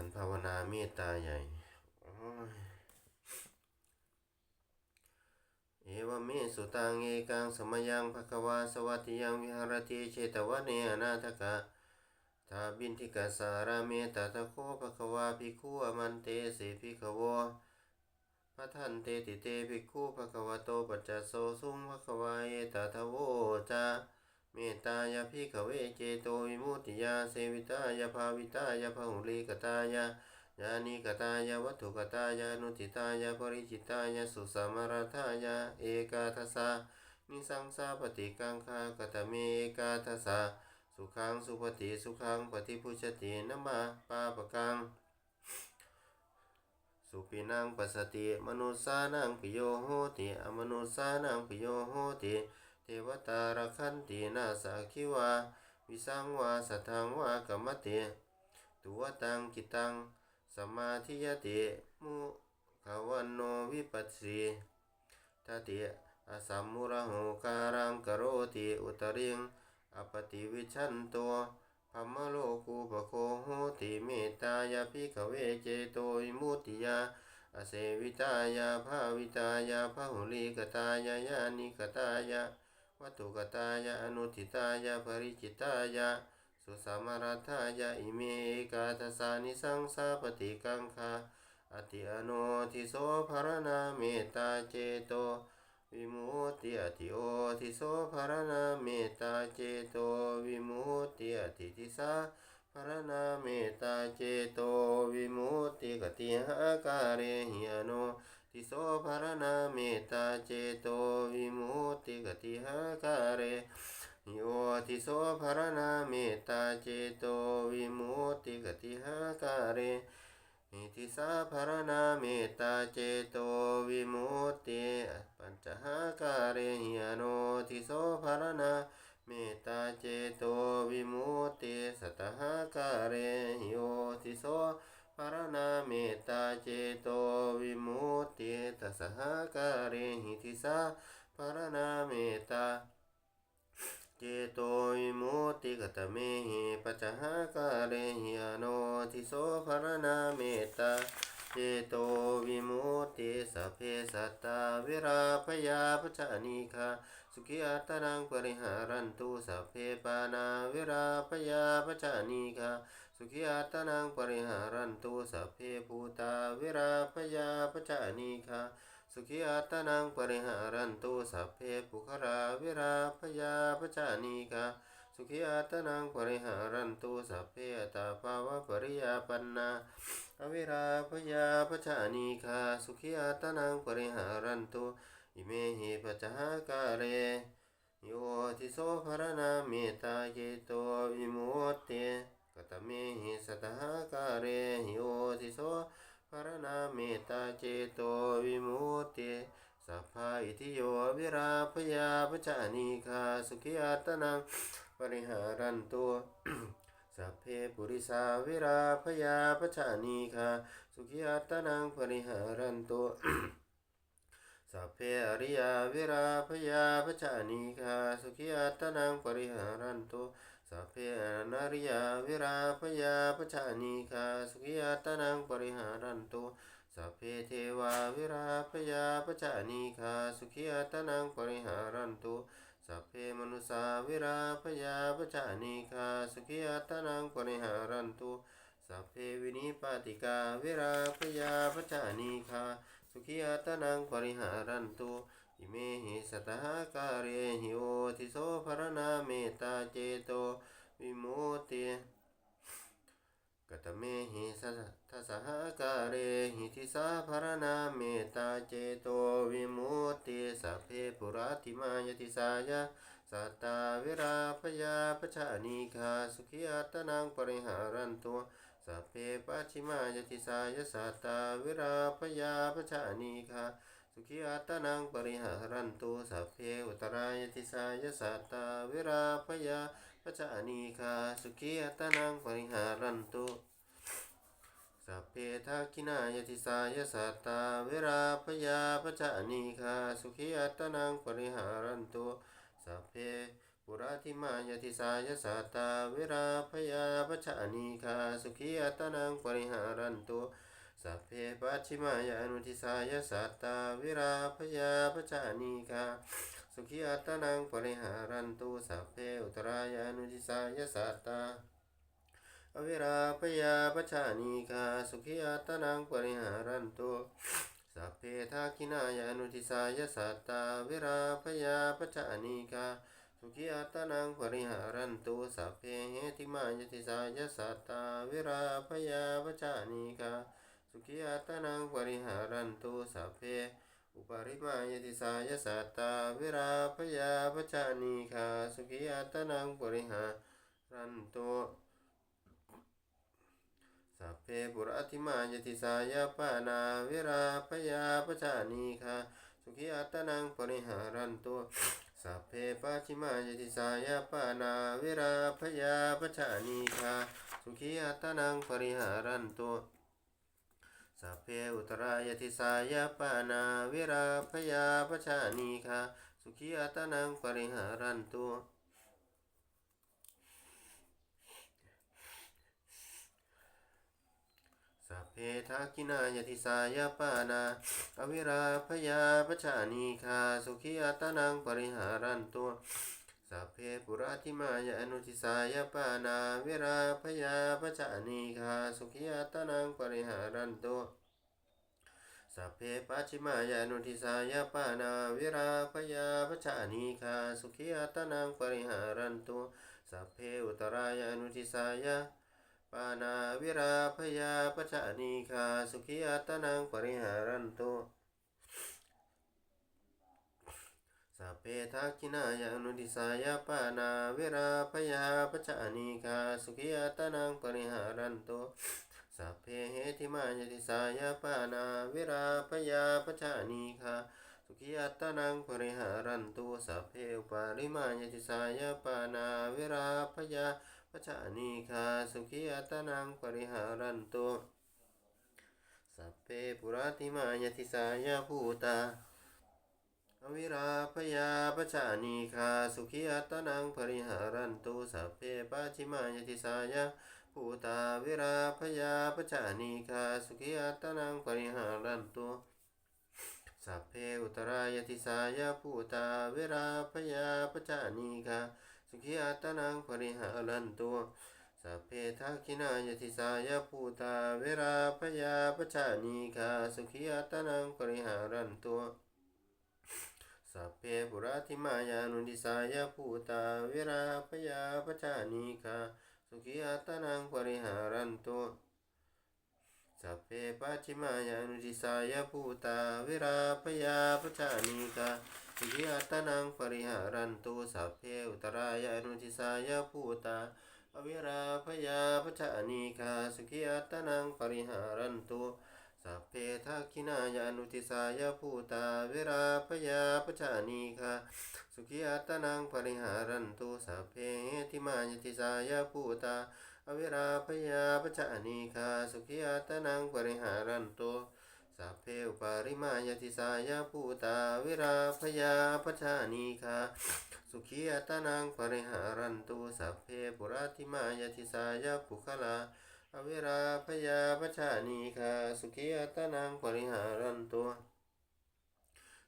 การภาวนาเมตตาใหญ่ เอวเมสุตังเอกังสมยังภควาสวัสดิยังวิหารติเชตวะเนอนาทกะทาบินทิกาสาราเมตตาตะโคภควาภิกขุอมันเตสิภิกขวพระทันเตติเตภิกขุภควโตปัจจโสสุงภควาเอตทะโวจา เมตตายาภิขเวเจโตวิมุติยาเสวิตายาภาวิตายาพหุลีกตายาญาณิกตายาวัตถุกตายานุติตายาปริจิตายาสุสามารทายาเอกาทัสสนิสังสาปฏิกังคากตเมเอกาทัสสะสุขังสุปฏิสุขังปฏิพุชตินมาปาปกังสุปินังปัสสติมนุสานังปิโยโหติอมนุสานังปิโยโหติ ทวตารคันตินาสาคิวา วิสังวาสัทธังวากรรมติตุวตังกิตังสมาธิยติมุขวันโนวิปัสสีทติอสัมมุระโหการังกโรติอุตริงอปติวิชันโตพัมมโลกูปโคโหติเมตายาภิกขเวเจโตวิมุตติยาอเสวิตายาภาวิตายาพหุลีกตายายานิกตายา วัตถุกตายาอนุทิตายาปริจิตายาสุสามารัทายาอิเมกาทสานิสังสาปฏิกังคาอติอโนทิโสภารณาเมตตาเจโตวิมุตติอติโอทิโสภารณาเมตตาเจโตวิมุตติอติทิสาภรณาเมตตาเจโตวิมุตติกติหาการเหิอโน ทิโสภรณาเมตตาเจโตวิมุตติกติหาการเรโอทิโสภรณาเมตตาเจโตวิมุตติกติหาการเรหิทิสาภรณาเมตตาเจโตวิมุตติปัญจหาการเรหิอโนทิโสภรณาเมตตาเจโตวิมุตติสัตหาการเรโอทิโส หาการเรหิทิสาภารณาเมตตาเจโตวิมุ สุขิอาตนาวิราพยาตนังปริหารันตุสัพเพภูตาวิราพยาปจานิคาสุขิอัตนังปริหารันตุสัพเพปุคราวิราพยาปจานิคาสุขีอัตนังปริหารันตุสัพเพตาภาวะปริยาปันนาอวิราพยาปชานีคาสุขีอัตนังปริหารันตุอิเมหิปจหากาเรโยทิโสภรณาเมตตาเยโตวิมุตติ กตเมหิสัตหกาเรโยทิโสภรณาเมตาเจโตวิมุตติสัพพาอิทิโยวิราพยาปชานีคาสุขีอัตนังปริหารันตัวสัพเพปุริสาวิราพยาปชานีคาสุขีอัตนังปริหารันตัวสัพเพอริยาวิราพยาปชานีคาสุขีอัตนังปริหารันตัว สัพเพอนาริยาวิราพยาปชานีคาสุขีอัตนังปริหารันตัวสัพเพเทวาวิราพยาปชานีคาสุขีอัตนังปริหารันตัวสัพเพมนุสาวิราพยาปจานิคาสุขีอัตนังปริหารันตุสัพเพวินิปาติกาวิราพยาปจานิคาสุขีอัตนังปริหารันตุ อิเมหิสตหาการเรหิโอทิโสภรณาเมตตาเจโตวิโมติกตเมหิสัทสหการเรหิทิสาภารณาเมตตาเจโตวิมุตติสัพเพปุราติมายติสายะสัตตาวิราพยาปชานิคาสุขีอัตนังปริหารันตุสัพเพปัจฉิมายติสายะสัตตาวิราพยาปชานิคา สุขีอัตนังปริหารันตุสัพเพอุตรายติสายะสัตตาวิราพยาปจานีคาสุขีอัตนังปริหารันตุสัพเพทักขินายติสายสัตตาเวราพยาปจานีคาสุขีอัตนังปริหารันตุสัพเพปุราธิมายติสายสัตตาวิราพยาปชานีคาสุขีอัตนังปริหารันตุ สัพเพปัจฉิมายานุทิสายสัตตาวิราพยาปชานีคาสุขีอัตนังปริหารันตุสัพเพอุตรายานุทิสายสัตตาอวิราปยาปชานีคาสุขิอัตนังปริหารันตุสัพเพทาคินายานุทิสายสัตตาวิราปยาปชานีคาสุขิอัตนังปริหารันตุสัพเพเหติมายติสายสัตตาวิราปยาปชานีคา สุขิอัตนังปริหารันตุสัพเพอุปริมายติสายสัตตาวิราปยาปชานีคาสุขิอัตนังปริหารันตุสัพเพปุระธิมายติสายปานาวิราปยาปชานีคาสุขีอัตนังปริหารันตุสัพเพปัจฉิมายติสายปานาวิราปยาปชานีคาสุขีอัตนังปริหารันตุ สัพเพอุตรายติสายปานาวิราปยาปชานีคาสุขีอัตนังปริหารันตุสัพเพทาคินายติสายปานาอวิราพยาปชานีคาสุขีอัตนังปริหารันตุ สัพเพปุราธิมายอนุทิสายปานาเวราพยาปชานีคาสุขีอัตนังปริหารันตุสัพเพปัจฉิมายานุทิสายปานาวิราพยาปชานีคาสุขีอัตนังปริหารันตุสัพเพอุตรายานุทิสายปานาวิราพยาปชานีคาสุขีอัตนังปริหารันตุ สัพเพทักขินายานุทิสายปานาเวราพยาปชานีคาสุขีอัตนังปริหารันตุสัพเพเหติมายติสายปานาเวราพยาปชานีคาสุขีอัตนังปริหารันตุสัพเพอุปาริมายติสายปานาเวราพยาปชานีคาสุขีอัตนังปริหารันตุสัพเพปุราติมายติสายภูตา อวิราพยาปชานีคาสุขีอัตนังปริหารันตุสัพเพปัจฉิมายติสายภูตาวิราพยาปชานีคาสุขีอัตนังปริหารันตุสัพเพอุตรายติสายภูตาวิราพยาปชานีคาสุขีอัตนังปริหารันตุสัพเพทักขินายติสายภูตาเวราพยาปชานีคาสุขีอัตนังปริหารันตุ สัพเพปุราธิมายานุดิสายภูตาเวราพยาปชานีคาสุขีอัตนังปริหารันตุสัพเพปัจฉิมายานุดิสายภูตาเวราพยาปชานีคาสุขีอัตนังปริหารันตุสัพเพอุตรายานุทิสายภูตาอวิราพยาปชานีคาสุขีอัตนังปริหารันตุ สัพเพทักขินายานุทิสายภูตาเวราพยาปชานีคาสุขีอัตนังปริหารันตุสัพเพทิมายติสายภูตาอวิราพยาปชานีคาสุขีอัตนังปริหารันตุสัพเพอุปาริมายติสายภูตาเวราพยาปชานีคาสุขีอัตนังปริหารันตุสัพเพปุราธิมายติสายปุคลา อวิราพยาปชานีคาสุขีอัตนังปริหารันตุ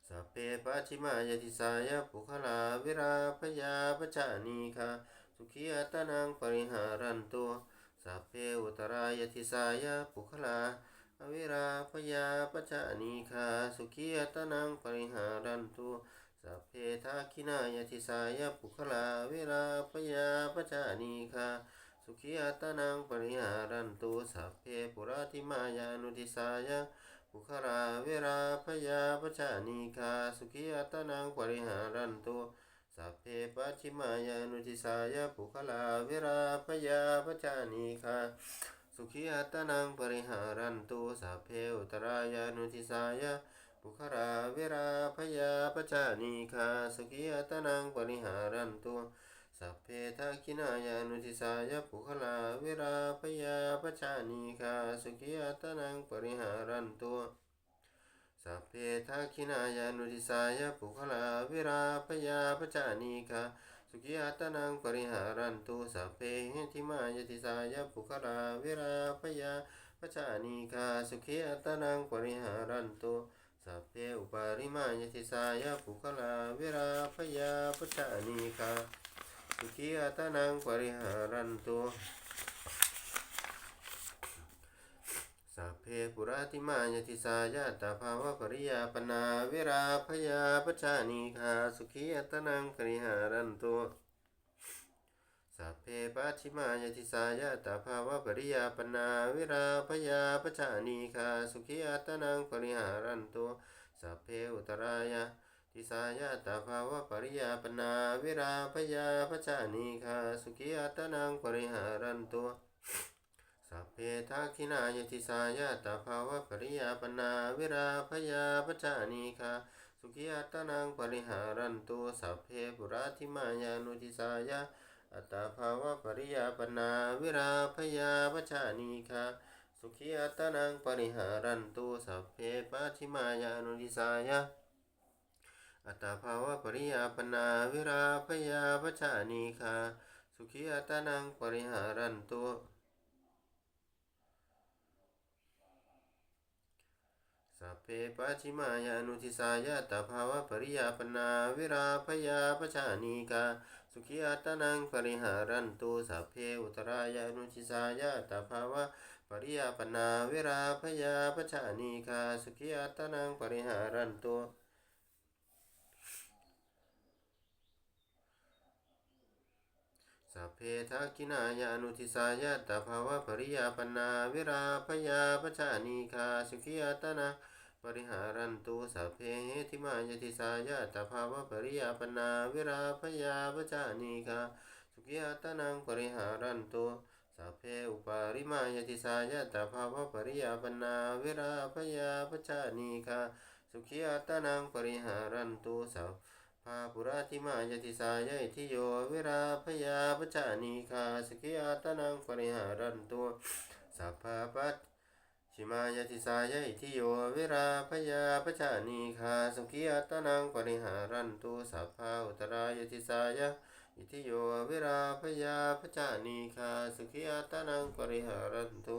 สัพเพปัจฉิมายติสายปุคลาวิราพยาปชานีคาสุขีอัตนังปริหารันตุสัพเพอุตรายติสายปุคลาอวิราพยาปชานีคาสุขีอัตนังปริหารันตุสัพเพทาคินายติสายปุคลาวิราพยาปชานีคา สุขีอัตนังปริหารันตุสัพเพปุราธิมายานุทิสายปุคลาเวราพยาปชานีคาสุขีอัตนังปริหารันตุสัพเพปัจฉิมายานุทิสายปุคลาเวราพยาปชานีคาสุขีอัตนังปริหารันตุสัพเพอุตรายานุทิสายปุคราเวราพยาปชานีคาสุขีอัตนังปริหารันตุ สัพเพทักขินายานุทิสายปุคลาเวราพยาปชานีคาสุขีอัตนังปริหารันตุสัพเพทักขินายานุทิสายปุคลาเวราพยาปชานีคาสุขีอัตนังปริหารันตุสัพเพเหติมายติสายปุคลาวิราพยาปชานีคาสุขีอัตนังปริหารันตุสัพเพอุปาริมายติสายปุคลาวิราพยาปชานีคา สุขีอัตนังปริหารันตุสัพเพปุราติมายติสายาตภาวะปริยาปนาวิราพยาปชานีคาสุขีอัตนังปริหารันตุสัพเพปัจฉิมายติสายาตภาวะปริยาปนาวิราพยาปชานีคาสุขีอัตนังปริหารันตุสัพเพอุตรายา ติสายาตาภาวะปริยาปนาวิราพยาปชานีคาสุขีอัตนังปริหารันตุสัพเพทักขินายติสายาตาภาวะปริยาปนาวิราพยาปชานีคาสุขีอัตนังปริหารันตุสัพเพปุราธิมายานุติสายาอัตาภาวะปริยาปนาวิราพยาปชานีคาสุขีอัตนังปริหารันตุสัพเพปัชิมายานุดิสายะ อัตตาภาวะปริยาปนาวิราพยาปชานีคาสุขีอัตนังปริหารันตุสัพเพปัชิมายานุทิสายะตาภาวะปริยาปนาวิราพยาปชานีกาสุขีอัตนังปริหารันตุสัพเพอุตรายานุทิสายะตาภาวะปริยาปนาวิราพยาปชานีกาสุขีอัตนังปริหารันตุ สัพเพทักขินายานุทิสายะตภาวะปริยาปนาวิราพยาปชานีคาสุขีอัตนังปริหารันตุสัพเพเหติมายติสายาตภาวะปริยาปนาวิราพยาปจานีกาสุขิอัตนังปริหารันตุสัพเพอุปาริมายติสายาตภาวะปริยาปนาวิราพยาปจานีกาสุขิอัตนังปริหารันตุสัพ พาปุราติมายติสายาทิโยวิราพยาปจานีกาสุขิอัตนังปริหารันตุสัพพาปัตชิมายติสายอิทิโยวิราพยาปชานีคาสุขีอัตนังปริหารันตุสัพพาอุตรายติสายะอิทิโยวิราพยาปชานีคาสุขีอัตนังปริหารันตุ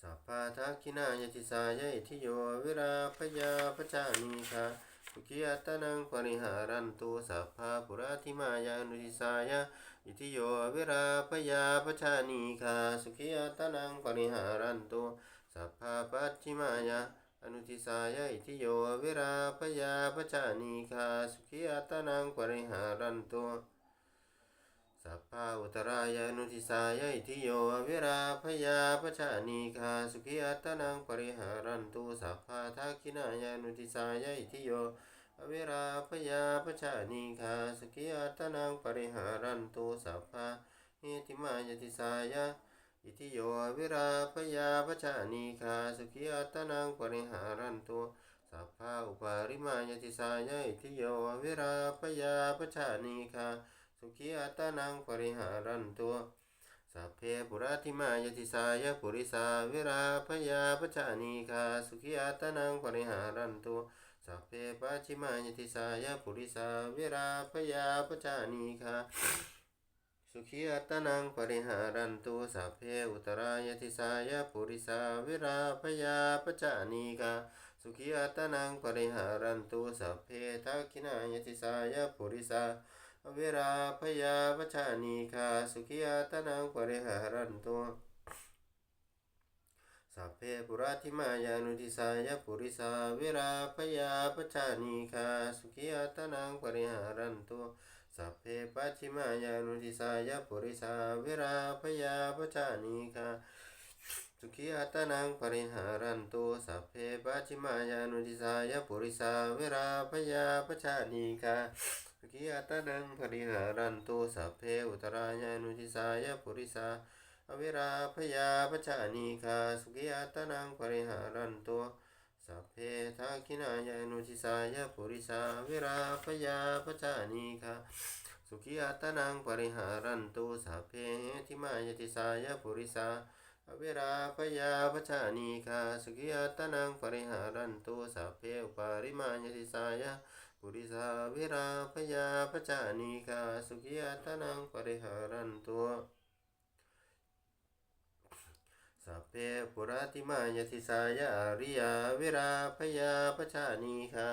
สัพพาทักขินายติสายะอิทิโยวิราพยาปชานีคา สุขีอัตนังปริหารันตุสัพพาปุราธิมายานุทิสายะอิทิโยวิราพยาปชานีคาสุขีอัตนังปริหารันตุสัพพาปัจฉิมายาอนุทิสายะอิทิโยวิราพยาปชานีคาสุขีอัตนังปริหารันตุ สัพพาอุตรายานุทิสายะอิทิโยวิราพยาปชานีคาสุขีอัตนังปริหารันตุสัพพาทักขินายานุทิสายะอิทิโยอเวราพยาปชานีคาสกิอัตนังปริหารันตุสัพพะเฮติมายติสายะอิทิโยอเวราพยาปชานีคาสกิอัตนังปริหารันตุสัพพะอุปาริมายติสายะอิทิโยอเวราพยาปชานีคา สุขีอัตนังปริหารันตุสัพเพปุราธิมายติสายะปุริสาเวราพยาปชานีคาสุขีอัตนังปริหารันตุสัพเพปัจฉิมายติสายะปุริสาวิราพยาปจานีคาสุขีอัตนังปริหารันตุสัพเพอุตรายติสายะปุริสาวิราพยาปจานีคาสุขีอัตนังปริหารันตุสัพเพทักขินายติสายะปุริสา วิราพยาปจานีคาสุขีอัตนังปริหารันตุสัพเพปุราธิมายานุทิสายปุริสาวิราพยาปชานีคาสุขีอัตนังปริหารันตุสัพเพปัจฉิมายานุทิสายปุริสาวิราพยาปชานีคาสุขีอัตนังปริหารันตุสัพเพปัจฉิมายานุทิสายปุริสาวิราพยาปชานีคา สุขีอัตนังปริหารันตุสัพเพอุตรายานุทิสายปุริสาอวิราพยาปชานีคาสุกิอัตนังปริหารันตุสัพเพทักขินายานุทิสายปุริสาวิราพยาปชานีคาสุขีอัตนังปริหารันตุสัพเพทิมายติสายปุริสาอวิราพยาปชานีคาสุขีอัตนังปริหารันตุสัพเพปาริมายติสายป ปุริสาวิราพยาปจานิกาสุขีอัตนังปริหารันตุสัพเพปุราติมายติสายาริยาวิราพยาปจานิกา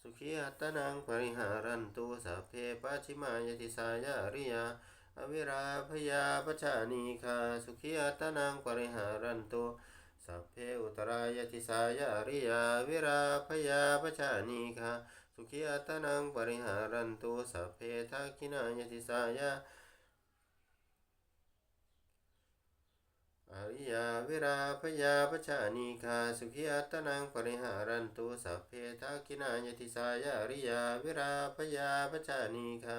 สุขีอัตนังปริหารันตุสัพเพปัจฉิมายติสายาริยาอวิราพยาปจานิกาสุขีอัตนังปริหารันตุสัพเพอุตรายติสายาริยาวิราพยาปจานิกา สุขีอัตนังปริหารันตุสัพเพทักขินายติสายาอริยาวิราพยาปชานิคาสุขีอัตนังปริหารันตุสัพเพทักขินายติสายาอริยาวิราพยาปชานิคา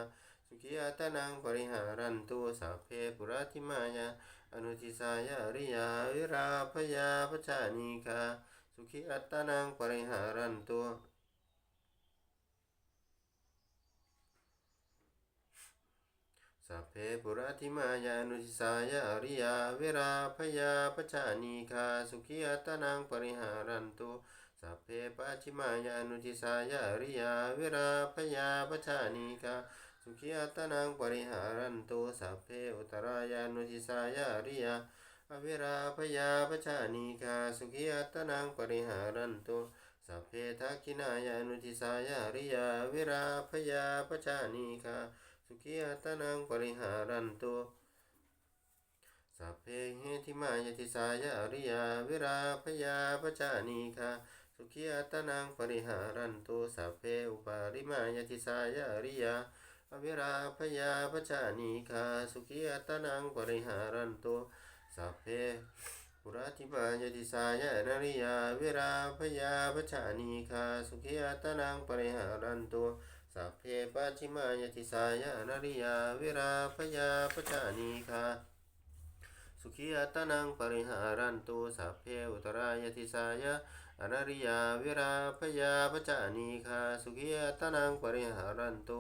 สุขีอัตนังปริหารันตุสัพเพปุราติมายาอนุทิสายาอริยาวิราพยาปชานิคาสุขีอัตนังปริหารันตุ สัพเพปุราธิมายานุทิสายาริยาเวราพยาปจานิคาสุขีอัตนังปริหารันตุสัพเพปัจิมายานุทิสายาริยาเวราพยาปจานิคาสุขีอัตนังปริหารันตุสัพเพอุตรายานุทิสายาริยาอเวราพยาปจานิคาสุขีอัตนังปริหารันตุสัพเพทักขินายานุทิสายาริยาเวราพยาปจานิคา สุขีอัตนังปริหารันตุสัพเพเหติมายติสายาอริยาวิราพยาปจานิคาสุขีอัตนังปริหารันตุสัพเพอุปาริมายติสายาอริยาอวิราพยาปจานิคาสุขีอัตนังปริหารันตุสัพเพปุราธิมายติสายานาริยาวิราพยาปจานิคาสุขีอัตนังปริหารันตุ สัพเพปัจิมายติสายานาริยาวิราพยาปจานิคาสุขีอัตนังปริหารันตุสัพเพอุตรายติสายาอนาริยาวิราพยาปจานิคาสุขีอัตนังปริหารันตุ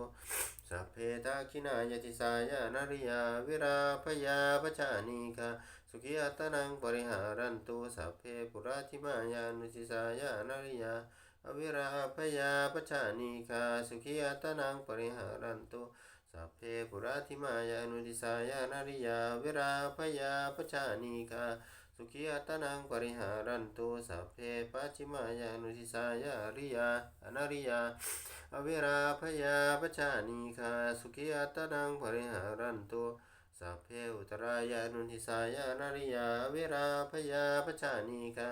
สัพเพทักขินายติสายานาริยาวิราพยาปจานิคาสุขีอัตนังปริหารันตุสัพเพปุราธิมายานุติสายานาริยา วิราพยาปชานิคาสุขีอัตนังปริหารันตุสัพเพปุราธิมายานุติสายานาริยาวิราพยาปชานิคาสุขีอัตนังปริหารันตุสัพเพปัจฉิมายานุติสายาริยาอนาริยาอวิราพยาปชานิคาสุขีอัตนังปริหารันตุสัพเพอุตรายานุทิสายานาริยาเวราพยาปชานิกา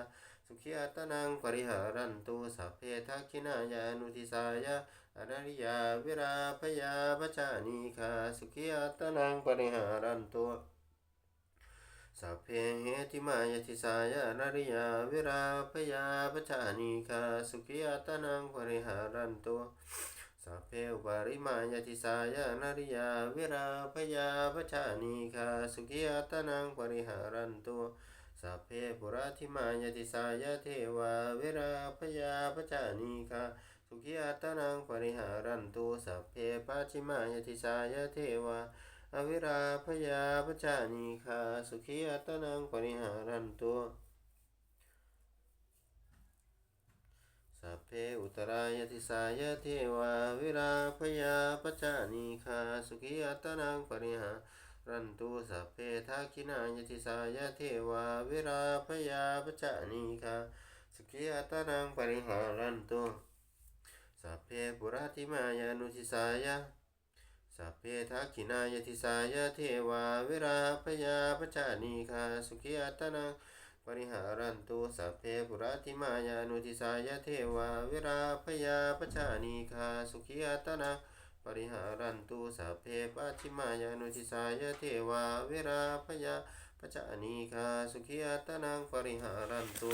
สุขีอัตนังปริหารันตุสัพเพทักขินายานุทิสายาอนาริยาเวราพยาปชานิกาสุขีอัตนังปริหารันตุสัพเพเหติมายติสายานาริยาเวราพยาปชานิกาสุขีอัตนังปริหารันตุสัพเพอุปาริมายติสายานาริยาเวราพยาปชานิคาสุขีอัตนังปริหารันตุ สัพเพปุราธิมายติสายาเทวาเวราพยาปชานิคาสุขีอัตนังปริหารันตุสัพเพปัจิมายติสายาเทวาอวิราพยาปชานิคาสุขีอัตนังปริหารันตุสัพเพอุตรายติสายเทวาวิราพยาปจานิคาสุขีอัตนังปริหารันตุ สัพเพทักขินายติสายเทวาวิราพยาปจานิคาสุขีอัตนังปริหารันตุสัพเพปุราธิมายานุทิสายะสัพเพทักขินายติสายเทวาวิราพยาปจานิคาสุขีอัตนังปริหารันตุสัพเพปุราธิมายานุทิสายเทวาวิราพยาปชานิคาสุขีอัตนะป ริหารันตุสัพเพปัจฉิมายานุทิสายเทวาวิราพยาปชานิคาสุขีอัตนังปริหารันตุ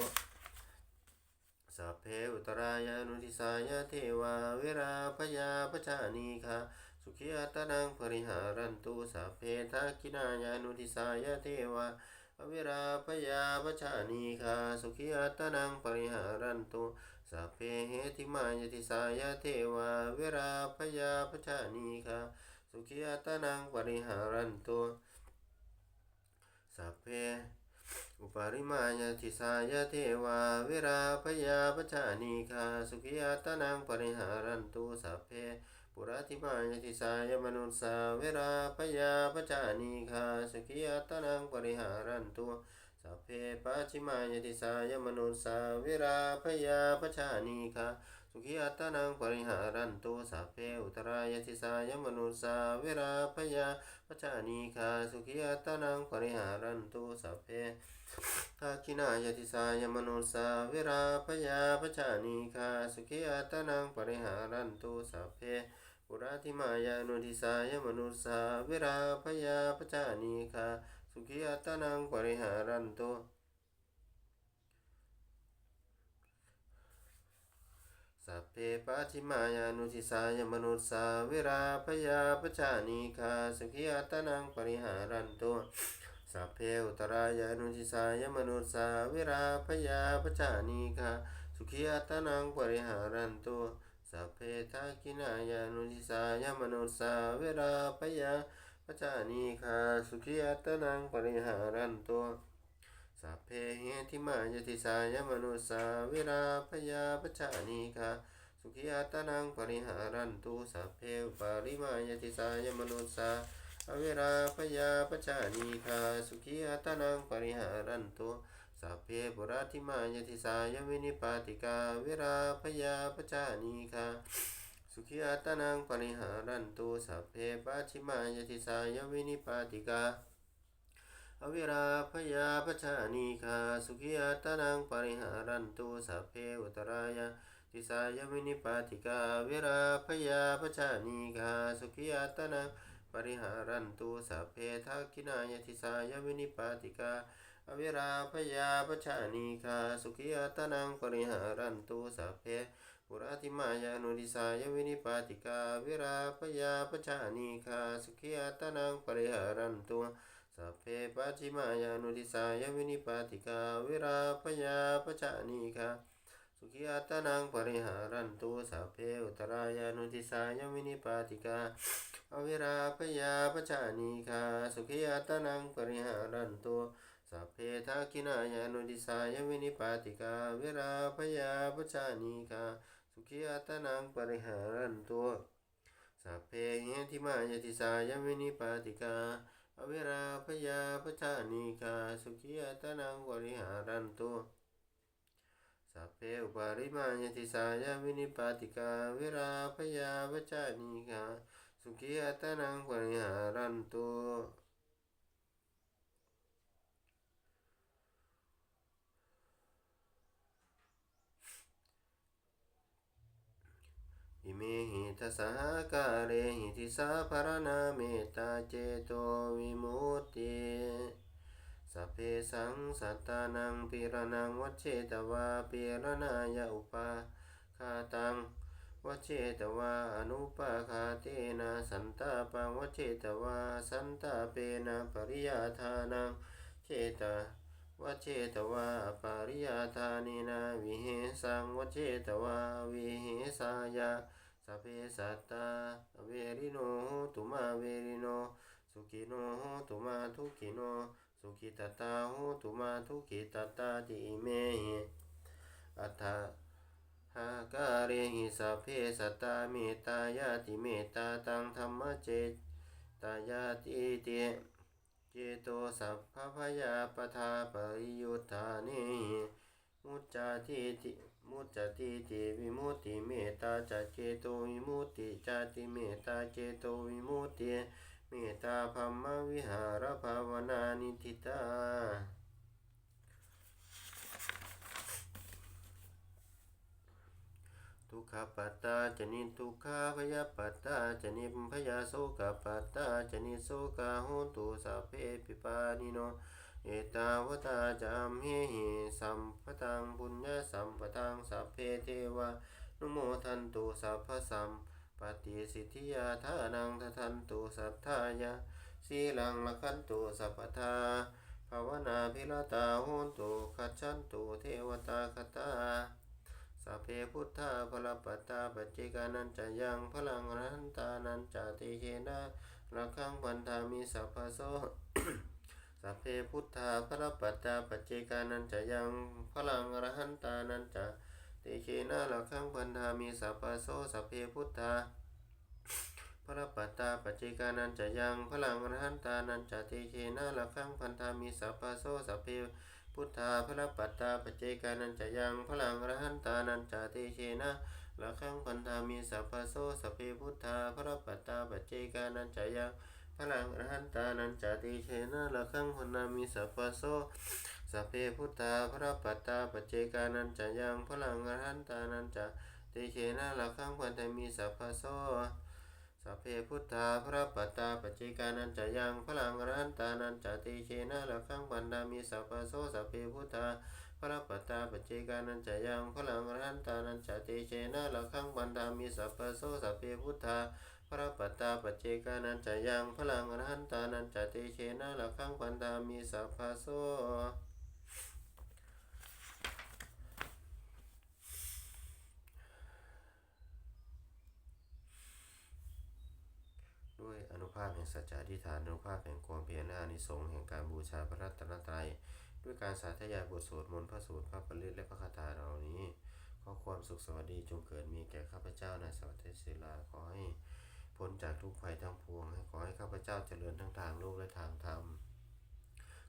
สัพเพอุตรายานุทิสายเทวาวิราพยาปชานิคาสุขีอัตนังปริหารันตุสัพเพทักขินายานุทิสายเทวาอวิราพยาปชานิคาสุขีอัตนังปริหารันตุ สัพเพเหติมายติสายเทวาเวราพยาปชานิคาสุขีอัตนังปริหารันตุสัพเพอุปาริมายติสายเทวาเวราพยาปชานีคาสุขิอัตนังปริหารันตุสัพเพปุราธิมายติสายมนุสสาเวราพยาปชานีคาสุขิอัตนังปริหารันตุ สัพเพปัจฉิมายติสายมนุสสาเวราพยาปชานีคาสุขิอัตนังปริหารันตุสัพเพอุตรายติสายมนุสสาเวราพยาปชานีคาสุขิอัตนังปริหารันตุสัพเพทักขินายติสายมนุสสาเวราพยาปชานีคาสุขิอัตนังปริหารันตุสัพเพปุราธิมายานุทิสายมนุสสาเวราพยาปชานีคา สุขิอัตนังปริหารันตุสัพเพปัจฉิมายานุทิสายมนุสสาเวราพยาปชานีคาสุขิอัตนังปริหารันตุสัพเพอุตรายานุชิสายมนุสสาวิราพยาปจานีคาสุขีอัตนังปริหารันตุสัพเพทักขินายานุชิสายมนุสสาวิราพยา ปจานีคาสุขีอัตนังปริหารันตุสัพเพเหติมายติสายมนุสาวิราพยาปจานีคาสุขีอัตนังปริหารันตุสัพเพปาริมายติสายมนุสสาอเวราพยาปจานีคาสุขีอัตนังปริหารันตุสัพเพปุราธิมายติสายวินิปาติกาเวราพยาปจานีคา สุขีอัตนังปริหารันตุสัพเพปัจฉิมายติสายวินิปาติกาอเวราพยาปจานีคาสุขีอัตนังปริหารันตุสัพเพอุตรายาติสายวินิปาติกาเวราพยาปจานีคาสุขีอัตนังปริหารันตุสัพเพทักขินายติสายวินิปาติกาอเวราพยาปชานีคาสุขิอัตนังปริหารันตุสัพเพ ปุราธิมายานุดิสายวินิปาติกาเวราพยาปชานีคาสุขิอัตนังปริหารันตุสัพเพปัจิมายานุดิสายวินิปาติกาเวราพยาปชานีคาสุขิอัตนังปริหารันตุสัพเพอุตรายานุดิสายวินิปาติกาอวิราพยาปจานีคาสุขิอัตนังปริหารันตุ สัพเพทักขินายานุดิสายวินิปาติกาวิราพยาปจานีคาสุขิอัตนังปริหารันตุสัพเพเหติมายติสายวินิปาติกาอวิราพยาปจานีคาสุขิอัตนังปริหารันตุสัพเพอุปาริมายติสายวินิปาติกาวิราพยาปจานีคาสุขีอัตนังปริหารันตุ อิเมหิทัสสะกาเรหิทิสาภารนาเมตตาเจโตวิมุตติสัพเพสังสัตตานังปิรนังวัชเชตวาปิรนายอุปาคาตังวเชตวาอนุปาคาเตนะสันตาปังวเชตวาสันตาเปนะปริยาทานังเชตา วเชตวาปาริยาทานินาวิเหสังวเชตวาวิเหสายาสเพสัตตาเวริโนตุมาเวริโน สุขิโนตุมาทุกิโน สุขิตตาโหตุมาทุกิตตาติเมหิอัตถาหากาเรหิสัพเพสัตตาเมตตายาติเมตตาตังธรรมเจตายาติเต เจโตสัพพพยาปทาปริยุทธานิมุจจาทิติมุจจติติวิมุตติเมตตาจัจเจโตวิมุตติจาติเมตตาเจโตวิมุตติเมตตาพัมมวิหารภาวนานิทิตา ทุกขปัตตาจนิทุกขาพยาปัตตาจนิพยาโสกปัตตาจนิโสกาหุตุสัพเพปิปานิโนเอตาวตาจามเฮหิสัมปตังบุญญาสัมปตังสัพเพเทวานุโมทันตุสัพพสัมปฏิสิทธิยาทานังทัทันตุสัทธายาสีลังละคันตุสัพพทาภาวนาพิรตาโหนตุขัจฉันตุเทวตาคตา สัพเพพุทธาพลปัตตาปัจเจกานันจะยังพลังรันตานันจะติเชนะระคังพันธามิสัพพโสสัพเพพุทธาพระปัตตาปัจเจกานันจะยังพลังรหันตานันจะติเชนะละขังพันธามีสัพพะโสสัพเพพุทธาพระปัตตาปัจเจกานันจะยังพลังรหันตานันจะติเชนะละขังพันธามีสัพพะโสสัพเพ พุทธาพระปัตตาปจเจกานันจะยังพลังอรหันตานันจะติเชนะละขังพันธามีสัพพะโสสัพเพพุทธาพระปัตตาปจเจกานันจะยังพลังอรหันตานันจติเชนะละขังพนธามิสัพพะโสสัพเพพุทธาพระปัตตาปจเจกานันจะยังพลังอรหันตานันจติเชนะละขังพันธมิสัพพะโส สัพเพพุทธาพระปัตตาปัจเจกานันจะยังพลังรันตานันจติเชนะละขังพันธมิสัพพะโสสัพเพพุทธาพระปัตตาปัจเจกานันจะยังพลังรันตานันจติเชนะละขังพันธมิสัพพะโสสัพเพพุทธาพระปัตตาปัจเจกานันจะยังพลังรันตานันจะติเชนะละขังพันธามีสัพพะโสด้วยอนุ ภาพแห่งสัจจะอธิษฐานอนุภาพแห่งความเพียรอานิสงส์แห่งการบูชาพระรัตนตรัย ด้วยการสาธยายบทสวดมนต์พระสูตรพระปริตและพระคาถาเหล่านี้ ขอความสุขสวัสดีจงเกิดมีแก่ข้าพเจ้าในสวัสดิศิลาขอให้พ้นจากทุกภัยทั้งปวง ให้ขอให้ข้าพเจ้าเจริญทั้งทางโลกและทางธรรม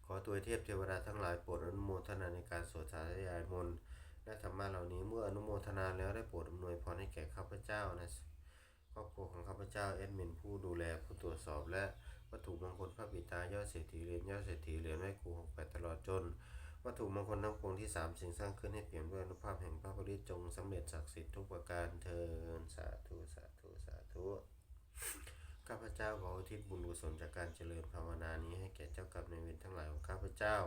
ขอตัวเทพเทวดาทั้งหลายโปรดอนุโมทนาในการสวดสาธยายมนต์และธรรมะเหล่านี้เมื่ออนุโมทนาแล้วได้โปรดอำนวยพรให้แก่ข้าพเจ้านะ ครอบครัวของข้าพเจ้าเอ็ดมินผู้ดูแลผู้ตรวจสอบและวัตถุมงคลพระบิดายอดเศรษฐีเหรียญยอดเศรษฐีเหรียญไว้ครูหกแปดตลอดจน วัตถุมงคลทั้งปวงที่สามสิ่งสร้างขึ้นให้เปลี่ยนด้วยอนุภาพแห่งพระบริจงสำเร็จศักดิ์สิทธิ์ทุกประการเทินสาธุสาธุสาธุข้าพเจ้าขออุทิศบุญกุศลจากการเจริญภาวนานี้ให้แก่เจ้ากรรมนายเวรทั้งหลายของข้าพเจ้า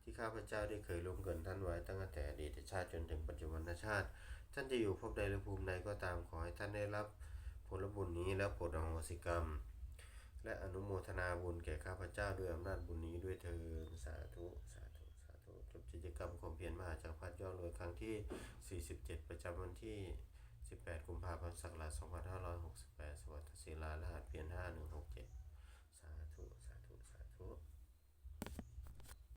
ที่ข้าพเจ้าได้เคยล่วงเกินท่านไว้ตั้งแต่อดีตชาติจนถึงปัจจุบันชาติ ท่านจะอยู่ภพใดหรือภูมิใดก็ตามขอให้ท่านได้รับ ผลบุญนี้แล้วโปรดอโหสิกรรม และอนุโมทนาบุญแก่ข้าพเจ้าด้วยอำนาจบุญนี้ด้วยเถิดสาธุสาธุสาธุจบกิจกรรมความเพียรมหาจักรพรรดิยอดรวยครั้งที่ 47 ประจำวันที่ 18 กุมภาพันธ์ศักราช2568 สวัสดิ์ศิลารหัสเพียร5167